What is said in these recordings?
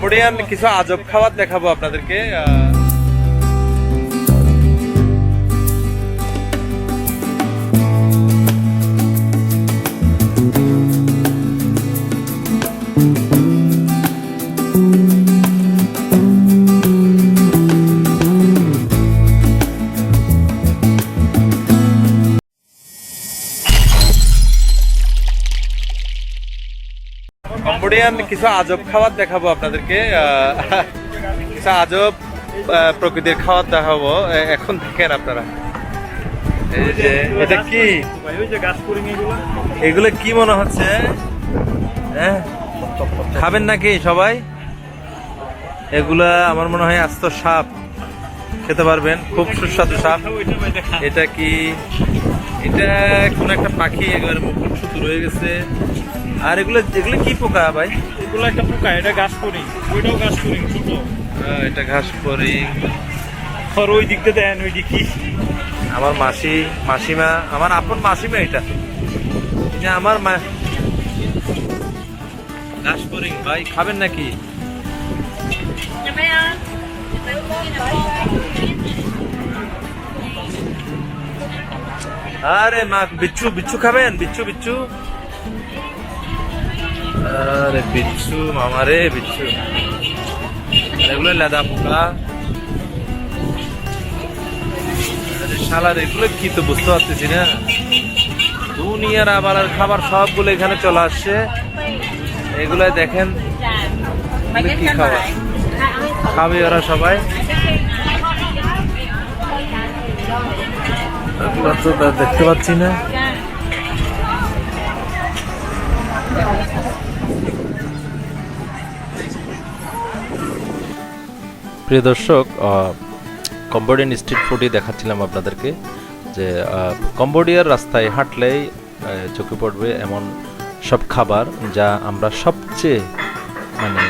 Cambodian কিছু আজব খাবার দেখাবো আপনাদেরকে আহ, কম্বোডিয়ান কিছু আজব খাবার দেখাবো আপনাদেরকে কিছু আজব প্রকৃতির খাবার দেখাবো এখন দেখেন আপনারা। এটা কি? এগুলো কি মনে হচ্ছে? হ্যাঁ খাবেন নাকি সবাই? এগুলা আমার মনে হয় আস্ত সাপ, খেতে পারবেন, খুব সুস্বাদু সাপ। এটা কি? এটা কোন একটা পাখি, একেবারে মুখ শুধু রয়ে গেছে। আর এগুলো এগুলো কি পোকা ভাই? এগুলো একটা পোকা এটা গাছ করি ওইটাও গাছ করি ছোট এটা ঘাস পরি আর ওই দিকটা দেন ওই দিক কি? আমার মাসি মাসিমা আমার আপন মাসিমা এটা। এটা আমার মা ঘাস পরি ভাই খাবেন নাকি? আরে মা বিচ্ছু বিচ্ছু খাবেন? বিচ্ছু বিচ্ছু। আরে বিচ্ছু, মামা রে, বিচ্ছু। এগুলো লেদা পোকা। শালার এগুলো কি তো বুঝতে পারতেছি না। দুনিয়ার আবার আর খাবার সবগুলো এখানে চলে আসছে। এগুলো দেখেন কি খাবার? খাবে ওরা সবাই। দেখতে পাচ্ছি না। প্রিয় দর্শক কম্বোডিয়ান স্ট্রিট ফুডই দেখাচ্ছিলাম আপনাদেরকে যে কম্বোডিয়ার রাস্তায় হাঁটলেই চোখে পড়বে এমন সব খাবার যা আমরা সবচেয়ে মানে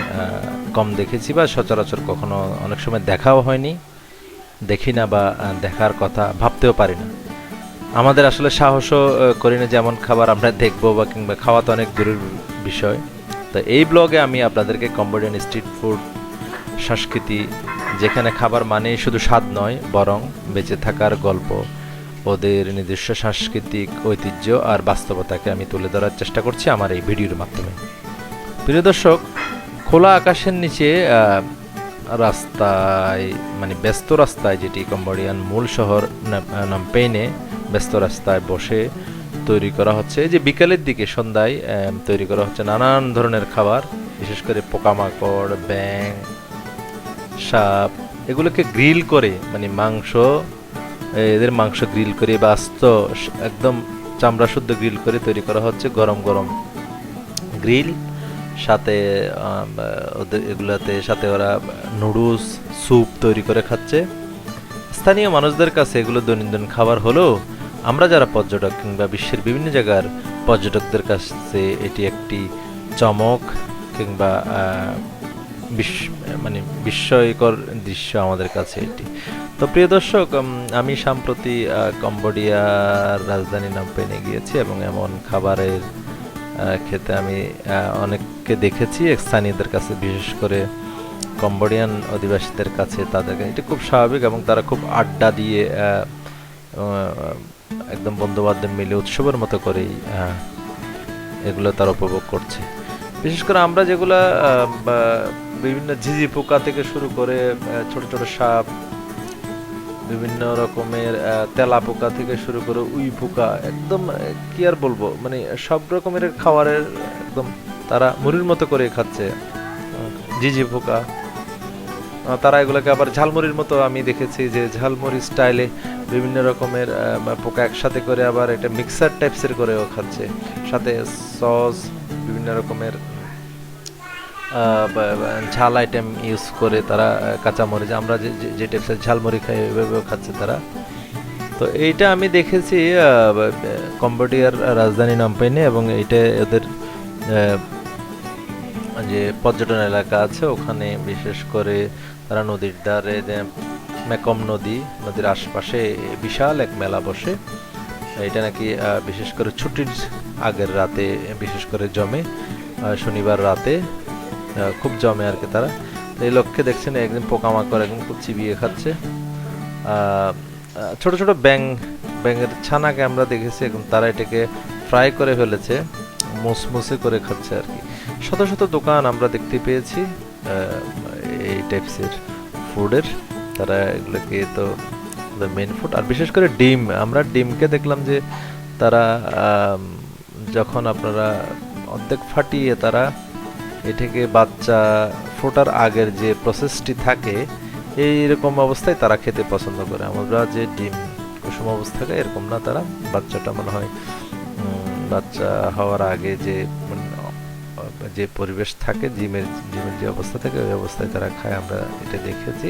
কম দেখেছি বা সচরাচর কখনো অনেক সময় দেখাও হয়নি, দেখি না বা দেখার কথা ভাবতেও পারি না। আমাদের আসলে সাহসও করি না যেমন খাবার আমরা দেখব বা কিংবা খাওয়া তো অনেক দূরের বিষয়। তো এই ব্লগে আমি আপনাদেরকে কম্বোডিয়ান স্ট্রিট ফুড সংস্কৃতি, যেখানে খাবার মানেই শুধু স্বাদ নয়, বরং বেঁচে থাকার গল্প। ওদের নিজস্ব সাংস্কৃতিক ঐতিহ্য আর বাস্তবতাকে আমি তুলে ধরার চেষ্টা করছি আমার এই ভিডিওর মাধ্যমে। প্রিয় দর্শক, খোলা আকাশের নিচে রাস্তায় মানে ব্যস্ত রাস্তায় যেটি কম্বোডিয়ান মূল শহর নাম- নামপেইনে ব্যস্ত রাস্তায় বসে তৈরি করা হচ্ছে। যে বিকালের দিকে সন্ধ্যায় তৈরি করা হচ্ছে নানান ধরনের খাবার, বিশেষ করে পোকামাকড় ব্যাং সাপ, এগুলোকে গ্রিল করে মানে মাংস, এদের মাংস গ্রিল করে, বা আস্ত একদম চামড়া শুদ্ধ গ্রিল করে তৈরি করা হচ্ছে গরম গরম গ্রিল, সাথে ওদের এগুলাতে সাথে ওরা নুডলস, স্যুপ তৈরি করে খাচ্ছে। স্থানীয় মানুষদের কাছে এগুলো দৈনন্দিন খাবার হলেও আমরা যারা পর্যটক কিংবা বিশ্বের বিভিন্ন জায়গার পর্যটকদের কাছে এটি একটি চমক কিংবা মানে বিস্ময়কর দৃশ্য আমাদের কাছে এটি। তো প্রিয় দর্শক আমি সম্প্রতি কম্বোডিয়ার রাজধানী নামপেনে গিয়েছি এবং এমন খাবারের খেতে আমি অনেককে দেখেছি স্থানীয়দের কাছে, বিশেষ করে কম্বোডিয়ান অধিবাসীদের কাছে তাদের এটি খুব স্বাভাবিক এবং তারা খুব আড্ডা দিয়ে একদম বন্ধু বান্ধব মিলে উৎসবের মতো করেই এগুলো তারা উপভোগ করছে। বিশেষ করে আমরা যেগুলা বিভিন্ন ঝিঝি পোকা থেকে শুরু করে ছোট ছোট সাপ, বিভিন্ন রকমের তেলা পোকা থেকে শুরু করে উই পোকা, একদম কি আর বলব? মানে সব রকমের খাবারের একদম তারা মুড়ির মতো করে খাচ্ছে ঝিঝি পোকা। তারা এগুলোকে আবার ঝালমুড়ির মতো আমি দেখেছি যে ঝালমুড়ি স্টাইলে বিভিন্ন রকমের পোকা একসাথে করে আবার একটা মিক্সার টাইপসের করেও খাচ্ছে। সাথে সস, বিভিন্ন রকমের ঝাল আইটেম ইউজ করে তারা কাঁচামরিচ, আমরা যে টাইপসের ঝালমুড়ি খাই ওইভাবেও খাচ্ছে তারা। তো এইটা আমি দেখেছি কম্বোডিয়ার রাজধানী নামপেনে এবং এইটা এদের যে পর্যটন এলাকা আছে, ওখানে বিশেষ করে তারা নদীর ধারে মেকম নদী, নদীর আশপাশে বিশাল এক মেলা বসে। এটা নাকি বিশেষ করে ছুটির আগের রাতে, বিশেষ করে জমে শনিবার রাতে। খুব জমে আর কি তারা। এই লক্ষ্যে দেখছেন, একদিন পোকামাকড় একদম খুব চিবিয়ে খাচ্ছে। ছোট ছোট ব্যাং ব্যাঙের ছানাকে আমরা দেখেছি, এখন তারা এটাকে ফ্রাই করে ফেলেছে, মুসমুসে করে খাচ্ছে আর কি। শত শত দোকান আমরা দেখতে পেয়েছি এই টাইপসের ফুডের। তারা এগুলোকে তো মেন ফুড আর বিশেষ করে ডিম, আমরা ডিমকে দেখলাম যে তারা যখন আপনারা অর্ধেক ফাটিয়ে তারা এটাকে বাচ্চা ফোটার আগের যে প্রসেসটি থাকে এইরকম অবস্থায় তারা খেতে পছন্দ করে। আমরা যে ডিম কুসুম অবস্থাকে এরকম না তারা বাচ্চাটা মনে হয় বাচ্চা হওয়ার আগে যে মানে, যে পরিবেশ থাকে জিমের জিমের যে অবস্থা থাকে ওই অবস্থায় তারা খায় আমরা এটা দেখেছি।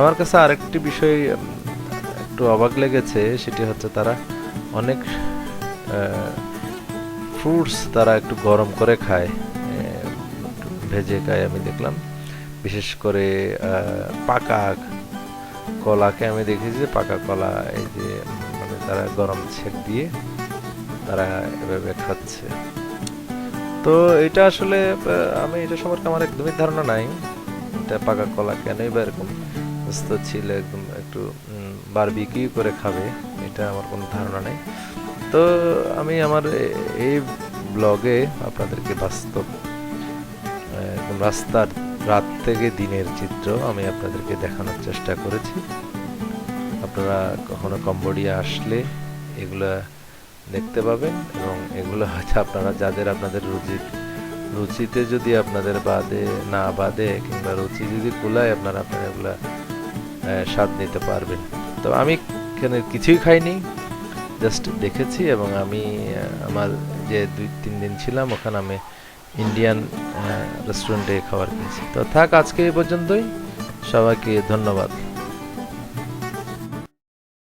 আমার কাছে আরেকটি বিষয় একটু অবাক লেগেছে সেটি হচ্ছে তারা অনেক ফ্রুটস তারা একটু গরম করে খায়। ভেজে খায় আমি দেখলাম। বিশেষ করে পাকা কলাকে আমি দেখেছি যে পাকা কলা এই যে মানে তারা গরম ছেঁক দিয়ে তারা এভাবে খাচ্ছে। তো এটা আসলে আমি এটা সম্পর্কে আমার একদমই ধারণা নাই। এটা পাকা কলা কেনই বা এরকম সুস্থ ছিল একদম একটু বারবিকিউ করে খাবে, এটা আমার কোনো ধারণা নেই। তো আমি আমার এই ব্লগে আপনাদেরকে বাস্তব একদম রাস্তার রাত থেকে দিনের চিত্র আমি আপনাদেরকে দেখানোর চেষ্টা করেছি। আপনারা কখনো কম্বোডিয়া আসলে এগুলা দেখতে পাবেন এবং এগুলো হয়তো আপনারা, যাদের আপনাদের রুচি, রুচিতে যদি আপনাদের বাদে, না বাদে কিংবা রুচি যদি কুলায় আপনারা আপনারা এগুলা স্বাদ নিতে পারবেন। তো আমি এখানে কিছুই খাইনি, জাস্ট দেখেছি এবং আমি আমার যে দুই, তিন দিন ছিলাম ওখানে আমি ইন্ডিয়ান রেস্টুরেন্টে খাবার খেয়েছি তো থাক আজকে এই পর্যন্তই। সবাইকে ধন্যবাদ।